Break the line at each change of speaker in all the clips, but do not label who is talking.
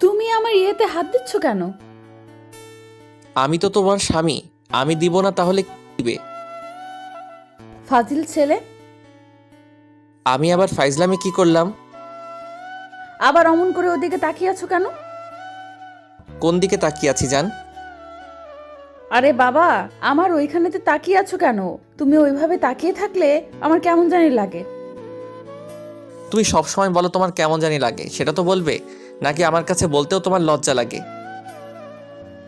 তুমি আমার ইয়েতে হাত দিচ্ছ কেন?
আমি তো তোমার স্বামী। আমি দিব না তাহলে কি দিবে?
ফাজিল ছেলে?
আমি আবার ফাইজলামে কি করলাম?
আবার অমন করে ওদিকে তাকিয়ে আছো কেন?
কোন দিকে তাকিয়ে আছি জান?
আরে বাবা আমার ওইখানেতে তাকিয়ে আছো কেন? তুমি ওইভাবে তাকিয়ে থাকলে আমার কেমন জানি লাগে।
তুমি সব সময় বলো তোমার কেমন জানি লাগে সেটা তো বলবে নাকি আমার কাছে বলতেও তোমার লজ্জা লাগে?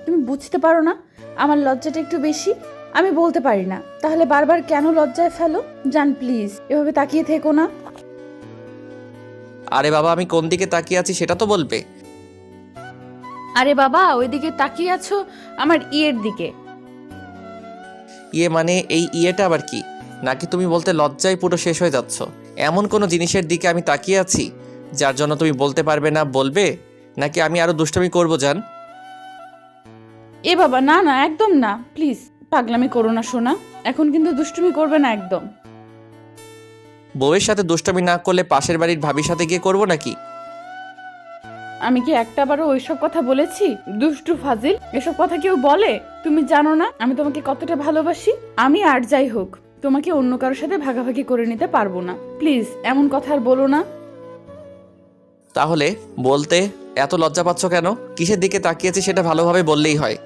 তুমি বুঝতে পারো না আমার লজ্জাটা একটু বেশি আমি বলতে পারি না তাহলে বারবার কেন লজ্জায় ফেলো? জান প্লিজ এভাবে তাকিয়ে থেকো না।
আরে বাবা আমি কোন দিকে তাকিয়ে আছি সেটা তো বলবে।
আরে বাবা ওইদিকে তাকিয়ে আছো আমার ইয়ের দিকে।
ইয়ে মানে এই ইয়েটা আবার কি? নাকি তুমি বলতে লজ্জায় পুরো শেষ হয়ে যাচ্ছ? এমন কোনো জিনিসের দিকে আমি তাকিয়ে আছি যার জন্য তুমি বলতে পারবে না বলবে? নাকি আমি আরও দুষ্টামি করব জান?
এ বাবা না না একদম না। প্লিজ পাগলামি করো না শোনা এখন কিন্তু দুষ্টুমি করবে না একদম।
বউয়ের সাথে দুষ্টামি না করলে পাশের বাড়ির ভাবির সাথে গিয়ে করব নাকি?
আমি কি একটাবারও ওইসব কথা বলেছি? দুষ্টু ফাজিল এসব কথা কেউ বলে? তুমি জানো না আমি তোমাকে কতটা ভালোবাসি? আমি আর যাই হোক। তোমাকে অন্য কারোর সাথে ভাগাভাগি করে নিতে পারব না। প্লিজ এমন কথা আর বলো না।
তাহলে বলতে এত লজ্জা পাচ্ছ কেন? কিসের দিকে তাকিয়েছি সেটা ভালোভাবে বললেই হয়।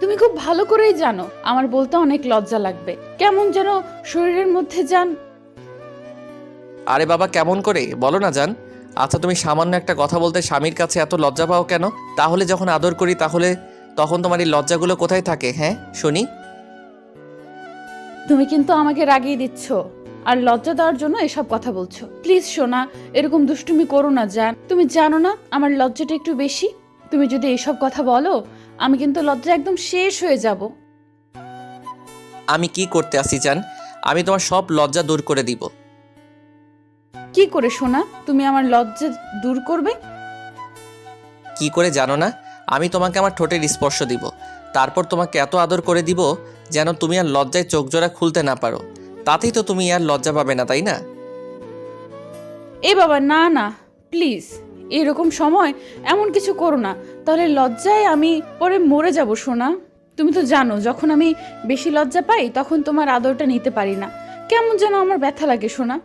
তুমি খুব ভালো করেই জানো আমার বলতে অনেক লজ্জা লাগবে। কেমন যেন শরীরের মধ্যে যান।
আরে বাবা কেমন করে? বলো না জান। আচ্ছা তুমি সামান্য একটা কথা বলতে স্বামীর কাছে এত লজ্জা পাও কেন? তাহলে যখন আদর করি তাহলে তখন তোমার এই লজ্জাগুলো কোথায় থাকে হ্যাঁ? শুনি।
তুমি কিন্তু আমাকে রাগিয়ে দিচ্ছ আর লজ্জা দেওয়ার জন্য এসব কথা বলছো। প্লিজ সোনা এরকম দুষ্টুমি করো না জান। তুমি জানো না আমার লজ্জাটা একটু বেশি? তুমি যদি এসব কথা বলো আমি কিন্তু লজ্জা একদম শেষ হয়ে যাব।
আমি কি করতে আসি জান? আমি তোমার সব লজ্জা দূর করে দিব।
কি করে সোনা? তুমি আমার লজ্জা দূর করবে?
কি করে জানো না? আমি তোমাকে আমার ঠোঁটের স্পর্শ দিব। তারপর তোমাকে এত আদর করে দিব যেন তুমি আর লজ্জায় চোখ জোড়া খুলতে না পারো। তাতেই তো তুমি আর লজ্জা পাবে না তাই না?
এ বাবা না না প্লিজ এরকম সময় এমন কিছু করো না। তাহলে লজ্জায় আমি পরে মরে যাব সোনা। তুমি তো জানো যখন আমি বেশি লজ্জা পাই তখন তোমার আদরটা নিতে পারি না। কেমন যেন আমার ব্যথা লাগে সোনা।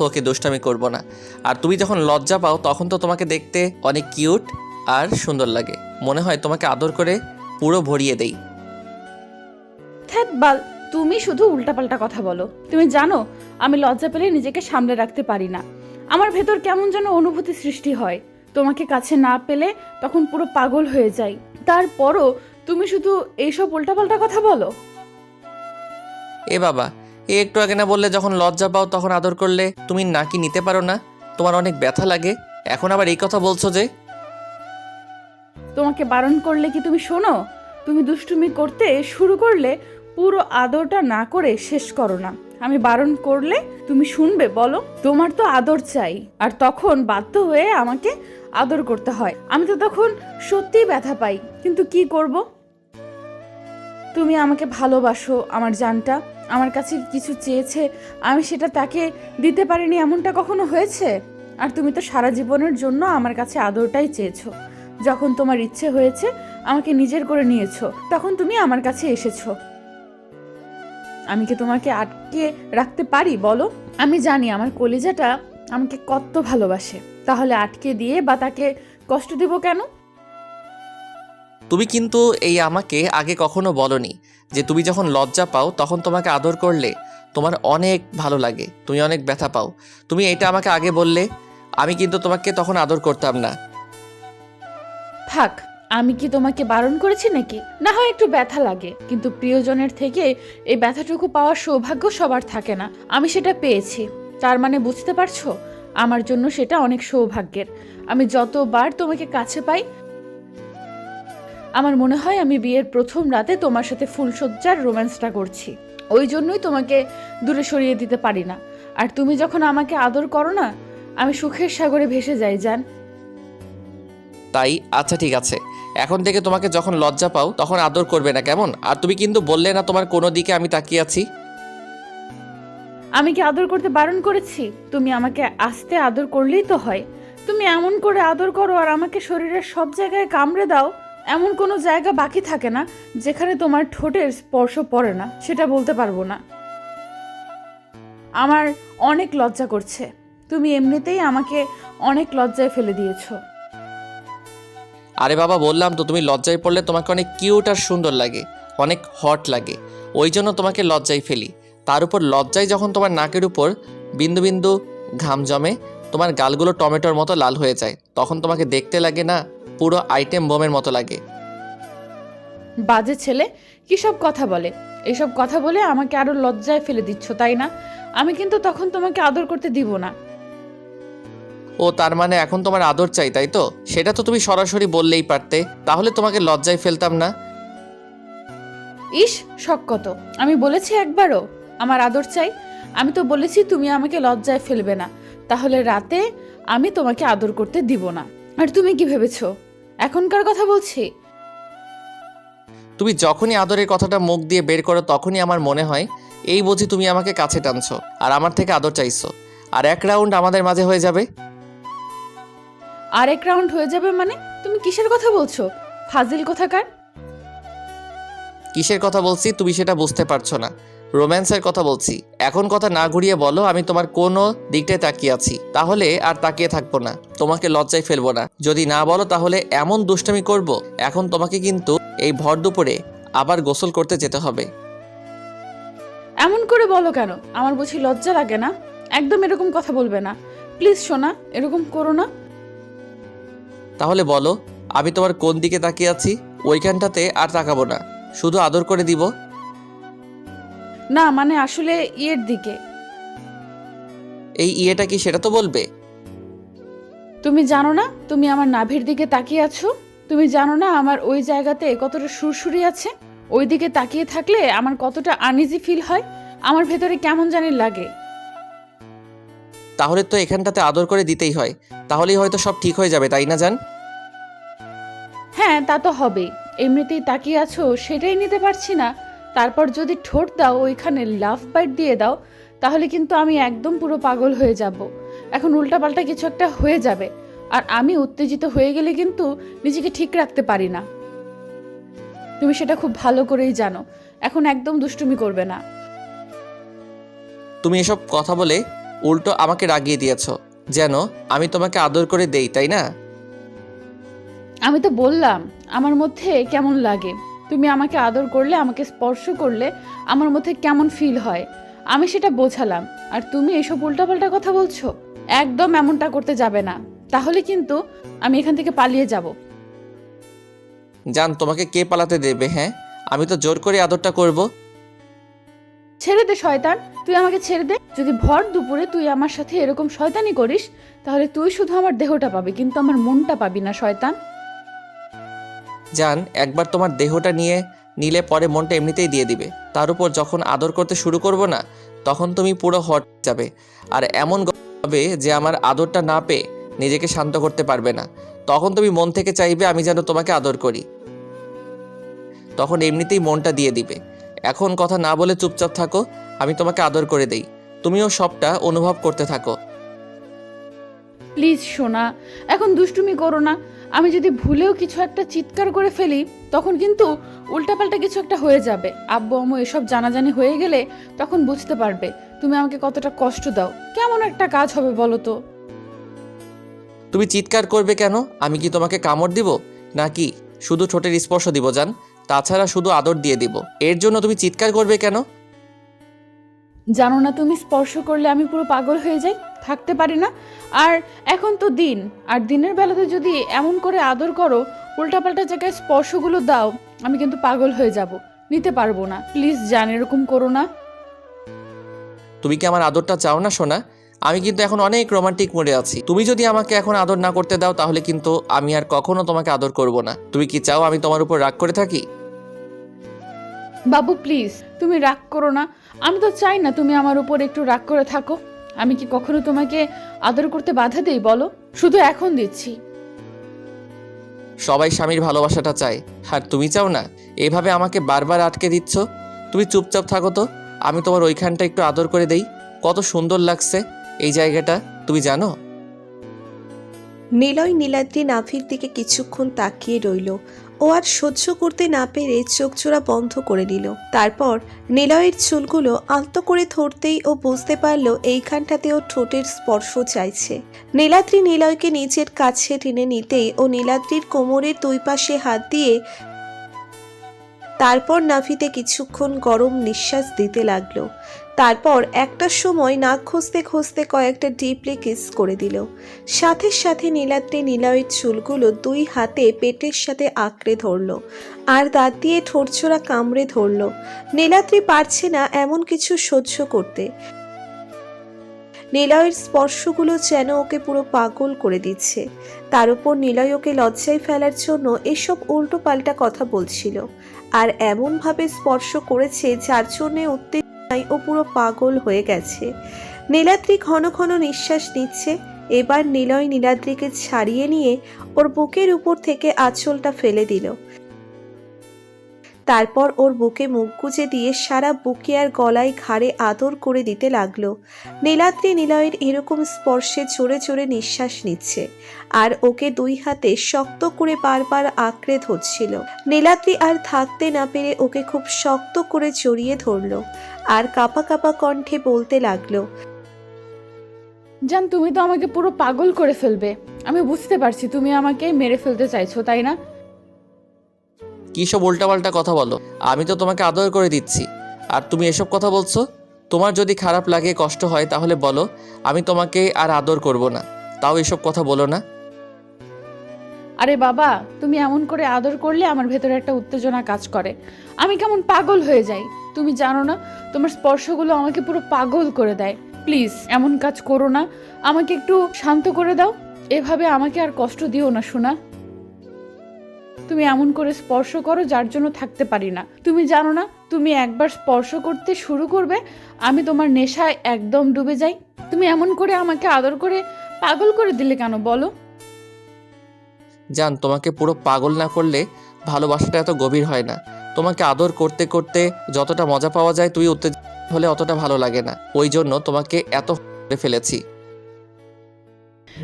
ওকে দোষটা আমি করব না। আর তুমি যখন লজ্জা পাও তখন তো তোমাকে দেখতে অনেক কিউট আর সুন্দর লাগে। মনে হয় তোমাকে আদর করে পুরো ভরিয়ে দেই।
থ্যাত বাল তুমি শুধু উল্টাপাল্টা কথা বলো। তুমি জানো আমি লজ্জা পেলে নিজেকে সামলে রাখতে পারি না। আমার ভেতর কেমন যেন অনুভূতি সৃষ্টি হয়। তোমাকে কাছে না পেলে তখন পুরো পাগল হয়ে যাই। তারপরও তুমি শুধু এইসব উল্টাপাল্টা কথা বলো?
এ বাবা এ একটু আগে না বললে যখন লজ্জা পাও তখন আদর করলে তুমি নাকি নিতে পারো না? তোমার অনেক ব্যথা লাগে। এখন আবার এই কথা বলছো যে?
তোমাকে বারণ করলে কি তুমি শোনো? তুমি দুষ্টুমি করতে শুরু করলে পুরো আদরটা না করে শেষ করো না। আমি বারণ করলে তুমি শুনবে, বলো, তোমার তো আদর চাই। আর তখন বাধ্য হয়ে আমাকে আদর করতে হয়। আমি তো তখন সত্যিই ব্যথা পাই। কিন্তু কি করব? তুমি আমাকে ভালোবাসো, আমার জানটা, আমার কাছে কিছু চেয়েছে। আমি সেটা তাকে দিতে পারিনি, এমনটা কখনো হয়েছে? আর তুমি তো সারা জীবনের জন্য আমার কাছে আদরটাই চেয়েছো। যখন তোমার ইচ্ছে হয়েছে, আমাকে নিজের করে নিয়েছো, তখন তুমি আমার কাছে এসেছ। আমি কি তোমাকে আটকে রাখতে পারি বলো? আমি জানি আমার কলিজাটা আমাকে কত ভালোবাসে। তাহলে আটকে দিয়ে বা তাকে কষ্ট দেব কেন?
তুমি কিন্তু এই আমাকে আগে কখনো বলনি যে তুমি যখন লজ্জা পাও তখন তোমাকে আদর করলে তোমার অনেক ভালো লাগে তুমি অনেক ব্যথা পাও। তুমি এটা আমাকে আগে বললে আমি কিন্তু তোমাকে তখন আদর করতাম না।
থাক আমি কি তোমাকে বারণ করেছি নাকি? না হয় একটু ব্যথা লাগে। কিন্তু প্রিয়জনের থেকে এই ব্যথাটুকু পাওয়ার সৌভাগ্য সবার থাকে না। আমি সেটা পেয়েছি। তার মানে বুঝতে পারছ? আমার জন্য সেটা অনেক সৌভাগ্যের। আমি যতবার তোমাকে কাছে পাই, আমার মনে হয় আমি বিয়ের প্রথম রাতে তোমার সাথে ফুলসজ্জার রোম্যান্সটা করছি। ওই জন্যই তোমাকে দূরে সরিয়ে দিতে পারি না। আর তুমি যখন আমাকে আদর করো না, আমি সুখের সাগরে ভেসে যাই, জান।
তাই? আচ্ছা ঠিক আছে। এখন থেকে তোমাকে যখন লজ্জা পাও, তখন আদর করবে না, কেমন? আর তুমি কিন্তু বললে না তোমার কোনো দিকে আমি তাকিয়ে আছি।
আমি কি আদর করতে বারণ করেছি? তুমি আমাকে আস্তে আদর করলেই তো হয়। তুমি এমন করে আদর করো আর আমাকে শরীরের সব জায়গায় কামড়ে দাও, এমন কোনো জায়গা বাকি থাকে না যেখানে তোমার ঠোঁটের স্পর্শ পড়ে না, সেটা বলতে পারব না। আমার অনেক লজ্জা করছে। তুমি এমনিতেই আমাকে অনেক লজ্জায় ফেলে দিয়েছ।
আরে বাবা, বললাম তো, তুমি লজ্জায় পড়লে তোমাকে অনেক কিউট আর সুন্দর লাগে, অনেক হট লাগে, ওই জন্য তোমাকে লজ্জায় ফেলি। তার উপর লজ্জায় যখন তোমার নাকের উপর বিন্দু বিন্দু ঘাম জমে, তোমার গালগুলো টমেটোর মতো লাল হয়ে যায়, তখন তোমাকে দেখতে লাগে না, পুরো আইটেম বোমের মতো লাগে।
বাজে ছেলে কী সব কথা বলে? এইসব কথা বলে আমাকে আরও লজ্জায় ফেলে দিচ্ছ, তাই না? আমি কিন্তু তখন তোমাকে আদর করতে দিব না।
ও তার মানে এখন তোমার আদর চাই তাই তো? সেটা তো তুমি সরাসরি বললেই পারতে। তাহলে তোমাকে লজ্জায় ফেলতাম না?
ইস শখ কত। আমি বলেছি একবারও আমার আদর চাই। আমি তো বলেছি তুমি আমাকে লজ্জায় ফেলবে না। তাহলে রাতে আমি তোমাকে আদর করতে দিব না। আর তুমি কি ভেবেছো? এখনকার কথা বলছি।
তুমি যখনই আদরের কথাটা মুখ দিয়ে বের করো তখনই আমার মনে হয় এই বুঝি তুমি আমাকে কাছে টানছো আর আমার থেকে আদর চাইছো। আর এক রাউন্ড আমাদের মাঝে হয়ে যাবে।
আর এক রাউন্ড হয়ে যাবে মানে? তুমি কিসের কথা বলছো? ফাজিল কোথাকার?
কিসের কথা বলছি তুমি সেটা বুঝতে পারছ না। রোম্যান্সের কথা বলছি। এখন কথা না ঘুরিয়ে বলো আমি তোমার কোনো দিকটায় তাকিয়ে আছি। তাহলে আর তাকিয়ে থাকব না। তোমাকে লজ্জায় ফেলব না। যদি না বলো তাহলে এমন দুষ্টামি করব। এখন তোমাকে কিন্তু এই ভর দুপুরে আবার গোসল করতে যেতে হবে।
এমন করে বলো কেন? আমার বুঝি লজ্জা লাগে না? একদম এরকম কথা বলবে না। প্লিজ সোনা এরকম করো না।
তাহলে বলো আমি তোমার কোন দিকে তাকিয়ে আছি? ওইখানটাতে আর তাকাবো না। শুধু আদর করে দিব।
না মানে আসলে ইয়ের দিকে।
এই ইয়েটা কি সেটা তো বলবে?
তুমি জানো না তুমি আমার নাভির দিকে তাকিয়ে আছো? তুমি জানো না আমার ওই জায়গাতে কতটা সুরসুরি আছে? ওই দিকে তাকিয়ে থাকলে আমার কতটা আনইজি ফিল হয়? আমার ভেতরে কেমন জানি লাগে।
তাহলে তো এখানটাতে আদর করে দিতেই হয়। তাহলেই হয়তো সব ঠিক হয়ে যাবে তাই না জান?
হ্যাঁ তা তো হবেই এমনিতেই তাকিয়ে আছো সেটাই নিতে পারছি না। তারপর যদি ঠোঁট দাও ওইখানে লাভ বাইট দিয়ে দাও তাহলে কিন্তু আমি একদম পুরো পাগল হয়ে যাব। এখন উল্টাপাল্টা কিছু একটা হয়ে যাবে। আর আমি উত্তেজিত হয়ে গেলে কিন্তু নিজেকে ঠিক রাখতে পারি না। তুমি সেটা খুব ভালো করেই জানো। এখন একদম দুষ্টুমি করবে না।
তুমি এসব কথা বলে উল্টো আমাকে রাগিয়ে দিয়েছ। যেন আমি তোমাকে আদর করে দেই তাই না?
আমি তো বললাম আমার মধ্যে কেমন লাগে? তুমি আমাকে আদর করলে আমাকে স্পর্শ করলে আমার মধ্যে কেমন ফিল হয়? আমি সেটা বোঝালাম আর তুমি এসব উল্টাপাল্টা কথা বলছো? একদম এমনটা করতে যাবে না। তাহলে কিন্তু আমি এখান থেকে পালিয়ে যাব।
জান তোমাকে কে পালাতে দেবে হ্যাঁ? আমি তো জোর করে আদরটা করব।
ছেড়ে দে, শয়তান। তুই আমাকে ছেড়ে দে। যদি ভর দুপুরে তুই আমার সাথে এরকম শয়তানি করিস, তাহলে তুই শুধু আমার দেহটা পাবি, কিন্তু আমার মনটা পাবি না, শয়তান।
জান, একবার তোমার দেহটা নিয়ে নিলে পরে মনটা এমনিতেই দিয়ে দিবে। তার উপর যখন আদর করতে শুরু করব না, তখন তুমি পুরো হট যাবে। আর এমন হবে যে আমার আদরটা না পেয়ে নিজেকে শান্ত করতে পারবে না। তখন তুমি মন থেকে চাইবে আমি যেন তোমাকে আদর করি। তখন এমনিতেই মনটা দিয়ে দিবে। এখন কথা না বলে চুপচাপ থাকো আমি তোমাকে আদর করে দেই। তুমিও সবটা অনুভব করতে থাকো।
প্লিজ সোনা এখন দুষ্টুমি করো না। আমি যদি ভুলেও কিছু একটা চিৎকার করে ফেলি তখন কিন্তু উল্টাপাল্টা কিছু একটা হয়ে যাবে। আব্বু আম্মু এসব জানাজানি হয়ে গেলে তখন বুঝতে পারবে তুমি আমাকে কতটা কষ্ট দাও। কেমন একটা কাজ হবে বলো তো।
তুমি চিৎকার করবে কেন? আমি কি তোমাকে কামড় দিব? নাকি শুধু ঠোঁটের স্পর্শ দিব জান? তাছাড়া শুধু আদর দিয়ে দিব। এর জন্য তুমি চিৎকার করবে কেন?
জানো না তুমি স্পর্শ করলে আমি পুরো পাগল হয়ে যাই? থাকতে পারি না। আর এখন তো দিন আর দিনের বেলাতে যদি এমন করে আদর করো উল্টাপাল্টা জায়গায় স্পর্শগুলো দাও আমি কিন্তু পাগল হয়ে যাব। নিতে পারব না। প্লিজ জান এরকম করো না।
তুমি কি আমার আদরটা চাও না সোনা? আমি কিন্তু এখন অনেক রোমান্টিক মোডে আছি। তুমি যদি আমাকে এখন আদর না করতে দাও তাহলে কিন্তু আমি আর কখনো তোমাকে আদর করব না। তুমি কি চাও আমি তোমার উপর রাগ করে থাকি?
বাবু প্লিজ তুমি রাগ করো না। আমি তো চাই না তুমি আমার উপর একটু রাগ করে থাকো। আমি কি কখনো তোমাকে আদর করতে বাধা দেই বলো? শুধু এখন দিচ্ছি।
সবাই স্বামীর ভালোবাসাটা চায়। আর তুমি চাও না? এভাবে আমাকে বারবার আটকে দিচ্ছ? তুমি চুপচাপ থাকো তো। আমি তোমার ওইখানটা একটু আদর করে দেই। কত সুন্দর লাগছে। এই জায়গাটা তুমি জানো?
নিলয় নীলাদ্রি নাভির দিকে কিছুক্ষণ তাকিয়ে রইল। ও আর সহ্য করতে না পেরে চোখ জোড়া বন্ধ করে নিল। তারপর নিলয়ের চুলগুলো আলতো করে ধরতেই ও বুঝতে পারল এইখানটাতে ও ঠোঁটের স্পর্শ চাইছে। নীলাদ্রি নিলয়কে নিজের কাছে টেনে নিতেই ও নীলাদ্রির কোমরের দুই পাশে হাত দিয়ে তারপর নাভিতে কিছুক্ষণ গরম নিঃশ্বাস দিতে লাগল। তারপর একটা সময় নাক খুঁজতে খুঁজতে কয়েকটা ডিপলি কিস করে দিল। সাথে সাথে নীলাদ্রি নিলয়ের চুলগুলো দুই হাতে পেটের সাথে আঁকড়ে ধরলো আর দাঁত দিয়ে ঠোঁটছোড়া কামড়ে ধরলো। নীলাদ্রি পারছে না এমন কিছু সহ্য করতে। নিলয়ের স্পর্শগুলো যেন ওকে পুরো পাগল করে দিচ্ছে। তার উপর নিলয় ওকে লজ্জায় ফেলার জন্য এসব উল্টো পাল্টা কথা বলছিল। আর এমনভাবে স্পর্শ করেছে যার জন্যে উত্তেজনায় ও পুরো পাগল হয়ে গেছে। নীলাদ্রি ঘন ঘন নিঃশ্বাস নিচ্ছে। এবার নিলয় নীলাদ্রিকে ছাড়িয়ে নিয়ে ওর বুকের উপর থেকে আঁচলটা ফেলে দিল। তারপর ওর বুকে মুখ গুজে দিয়ে সারা বুকে আর গলায় ঘাড়ে আদর করে দিতে লাগল। নীলাদ্রি নিলয়ের এরকম স্পর্শে জোরে জোরে নিঃশ্বাস নিচ্ছে আর ওকে দুই হাতে শক্ত করে বারবার আঁকড়ে ধরছিল। নীলাদ্রি আর থাকতে না পেরে ওকে খুব শক্ত করে জড়িয়ে ধরলো আর কাপা কাপা কণ্ঠে বলতে লাগল,
জান, তুমি তো আমাকে পুরো পাগল করে ফেলবে। আমি বুঝতে পারছি তুমি আমাকে মেরে ফেলতে চাইছো, তাই না?
কী সব উল্টাপাল্টা কথা বলো? আমি তো তোমাকে আদর করে দিচ্ছি। আর তুমি এসব কথা বলছো? তোমার যদি খারাপ লাগে, কষ্ট হয়, তাহলে বলো, আমি তোমাকে আর আদর করব না। তাও এসব কথা বলো না।
আরে বাবা, তুমি এমন করে আদর করলে আমার ভেতরে একটা উত্তেজনা কাজ করে। আমি কেমন পাগল হয়ে যাই। তুমি জানো না, তোমার স্পর্শগুলো আমাকে পুরো পাগল করে দেয়। প্লিজ, এমন কাজ করো না। আমাকে একটু শান্ত করে দাও। এভাবে আমাকে আর কষ্ট দিও না শোনা তুমি এমন করে স্পর্শ করো যার জন্য থাকতে পারি না। তুমি জানো না, তুমি একবার স্পর্শ করতে শুরু করবে, আমি তোমার নেশায় একদম ডুবে যাই। তুমি এমন করে আমাকে আদর করে পাগল করে দিলে কেন বলো?
জান, তোমাকে পুরো পাগল না করলে ভালোবাসাটা এত গভীর হয় না। তোমাকে আদর করতে করতে যতটা মজা পাওয়া যায়, তুই উত্তেজিত হলে অতটা ভালো লাগে না। ওই জন্য তোমাকে এত ফেলেছি।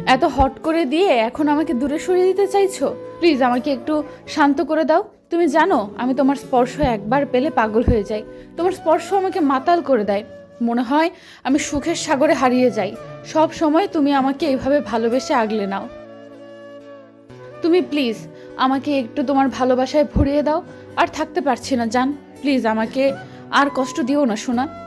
এত হট করে দিয়ে এখন আমাকে দূরে সরিয়ে দিতে চাইছো? প্লিজ আমাকে একটু শান্ত করে দাও। তুমি জানো, আমি তোমার স্পর্শ একবার পেলে পাগল হয়ে যাই। তোমার স্পর্শ আমাকে মাতাল করে দেয়। মনে হয় আমি সুখের সাগরে হারিয়ে যাই। সব সময় তুমি আমাকে এইভাবে ভালোবেসে আগলে নাও। তুমি প্লিজ আমাকে একটু তোমার ভালোবাসায় ভরিয়ে দাও। আর থাকতে পারছি না, জান। প্লিজ আমাকে আর কষ্ট দিও না শোনা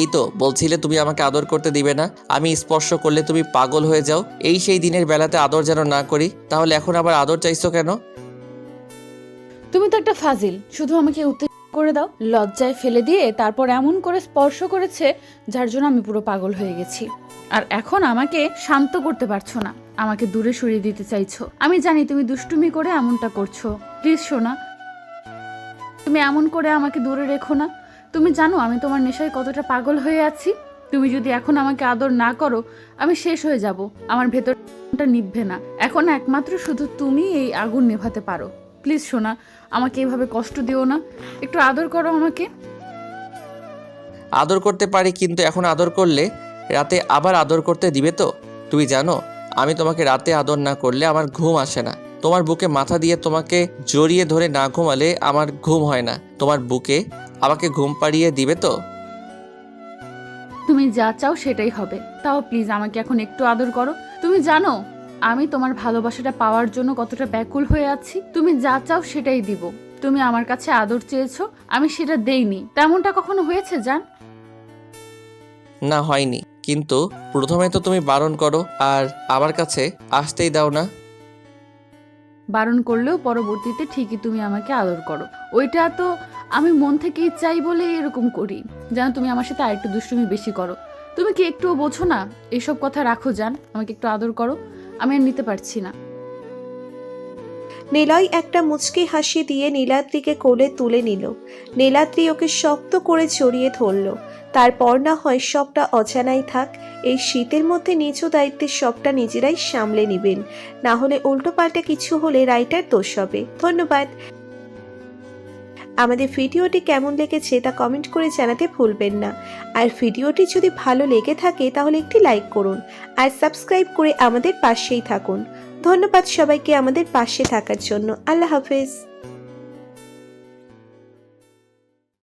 এই তো, বলছিলে তুমি আমাকে আদর করতে দিবে না। আমি স্পর্শ করলে তুমি পাগল হয়ে যাও। এই সেই দিনের বেলাতে আদর যেন না করি, তাহলে এখন আবার আদর চাইছো কেন?
তুমি তো একটা ফাজিল। শুধু আমাকে উত্তেজিত করে দাও, লজ্জায় ফেলে দিয়ে তারপর এমন করে স্পর্শ করেছে যার জন্য আমি পুরো পাগল হয়ে গেছি। আর এখন আমাকে শান্ত করতে পারছ না। আমাকে দূরে সরিয়ে দিতে চাইছো। আমি জানি তুমি দুষ্টুমি করে এমনটা করছ। প্লিজ শোনা তুমি এমন করে আমাকে দূরে রেখো না। তুমি জানো আমি তোমার নেশায় কতটা পাগল হয়ে আছি? তুমি যদি এখন আমাকে আদর না করো, আমি শেষ হয়ে যাব। আমার ভেতরটা নিভবে না। এখন একমাত্র শুধু তুমি এই আগুন নেভাতে পারো। প্লিজ শোনা আমাকে এইভাবে কষ্ট দিও না। একটু আদর করো আমাকে।
আদর করতে পারি কিন্তু এখন আদর করলে? রাতে আবার আদর করতে দিবে তো? তুমি জানো, আমি তোমাকে রাতে আদর না করলে আমার ঘুম আসে না। তোমার বুকে মাথা দিয়ে তোমাকে জড়িয়ে ধরে না ঘুমালে আমার ঘুম হয় না। তোমার বুকে আমাকে ঘুম পাড়িয়ে দিবে তো?
তুমি যা চাও সেটাই হবে। তাও প্লিজ আমাকে এখন একটু আদর করো। তুমি জানো আমি তোমার ভালোবাসাটা পাওয়ার জন্য কতটা ব্যাকুল হয়ে আছি। তুমি যা চাও সেটাই দিব। তুমি আমার কাছে আদর চেয়েছো আমি সেটা দেইনি। তেমনটা কখনো হয়েছে জান?
না হয়নি। কিন্তু প্রথমে তো তুমি বারণ করো আর আমার কাছে আসতেই দাও না।
বারণ করলেও পরবর্তীতে ঠিকই তুমি আমাকে আদর করো। ওইটা তো আমি মন থেকেই চাই বলে এরকম করি। যেন তুমি আমার সাথে আরেকটু দুষ্টুমি বেশি করো। তুমি কি একটুও বোঝো না? এসব কথা রাখো যান আমাকে একটু আদর করো। আমি আর নিতে পারছি না।
নিলয় একটা মুচকি হাসি দিয়ে নীলাদ্রিকে কোলে তুলে নিল। নীলাদ্রি ওকে শক্ত করে জড়িয়ে ধরল। তারপর না হয় সবটা অজানাই থাক, এই শীতের মধ্যে নিচু দায়িত্বের সবটা নিজেরাই সামলে নেবেন। না হলে উল্টো পাল্টা কিছু হলে রাইটার দোষ হবে। ধন্যবাদ। আমাদের ভিডিওটি কেমন লেগেছে তা কমেন্ট করে জানাতে ভুলবেন না। আর ভিডিওটি যদি ভালো লেগে থাকে তাহলে একটি লাইক করুন। আর সাবস্ক্রাইব করে আমাদের পাশেই থাকুন। ধন্যবাদ সবাইকে আমাদের পাশে থাকার জন্য। আল্লাহ হাফেজ।